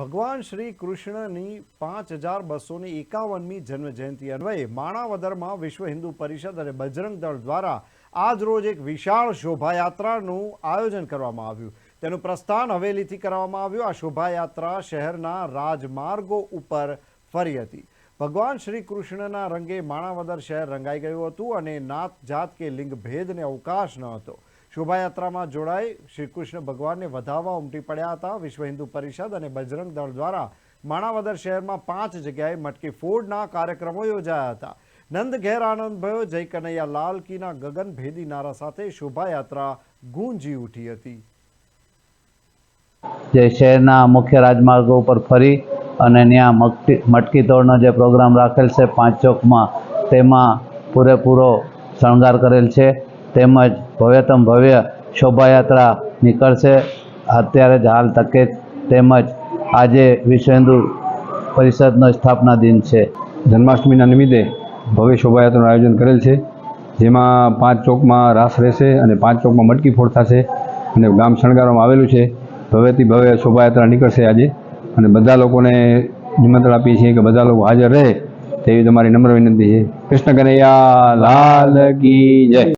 ભગવાન શ્રી કૃષ્ણની પાંચ હજાર બસોની એકાવનમી જન્મ જયંતિ અન્વયે માણાવદરમાં વિશ્વ હિન્દુ પરિષદ અને બજરંગ દળ દ્વારા આજ રોજ એક વિશાળ શોભાયાત્રાનું આયોજન કરવામાં આવ્યું. તેનું પ્રસ્થાન હવેલીથી કરવામાં આવ્યું. આ શોભાયાત્રા શહેરના રાજમાર્ગો ઉપર ફરી હતી. ભગવાન શ્રી કૃષ્ણના રંગે માણાવદર શહેર રંગાઈ ગયું હતું અને નાત જાત કે લિંગ ભેદને અવકાશ ન હતો. શોભાયાત્રામાં જોડાઈ શ્રી કૃષ્ણ ભગવાનને વધાવવા ઉમટી પડ્યા હતા. વિશ્વ હિન્દુ પરિષદ અને બજરંગ દળ દ્વારા માણાવદર શહેરમાં પાંચ જગ્યાએ મટકી ફોડના કાર્યક્રમો યોજાયા હતા. નંદ ઘેર આનંદ ભયો, જય કનૈયા લાલ કીના ગગનભેદી નારા સાથે શોભાયાત્રા ગુંજી ઉઠી હતી. જે શહેરના મુખ્ય રાજમાર્ગો ઉપર ફરી અને ત્યાં મટકી મટકી તોડનો જે પ્રોગ્રામ રાખેલ છે, પાંચ ચોકમાં, તેમાં પૂરેપૂરો શણગાર કરેલ છે. તેમજ ભવ્યતમ ભવ્ય શોભાયાત્રા નીકળશે. અત્યારે જ હાલ તકે તેમજ આજે વિશ્વ હિન્દુ પરિષદનો સ્થાપના દિન છે. જન્માષ્ટમીના નિમિત્તે ભવ્ય શોભાયાત્રાનું આયોજન કરેલ છે, જેમાં પાંચ ચોકમાં રાસ રહેશે અને પાંચ ચોકમાં મટકી ફોડ થશે અને ગામ શણગારવામાં આવેલું છે. ભવ્યથી ભવ્ય શોભાયાત્રા નીકળશે આજે અને બધા લોકોને નિમંત્રણ આપીએ છીએ કે બધા લોકો હાજર રહે તેવી તમારી નમ્ર વિનંતી છે. કૃષ્ણ કનૈયા, લાલ કી જય.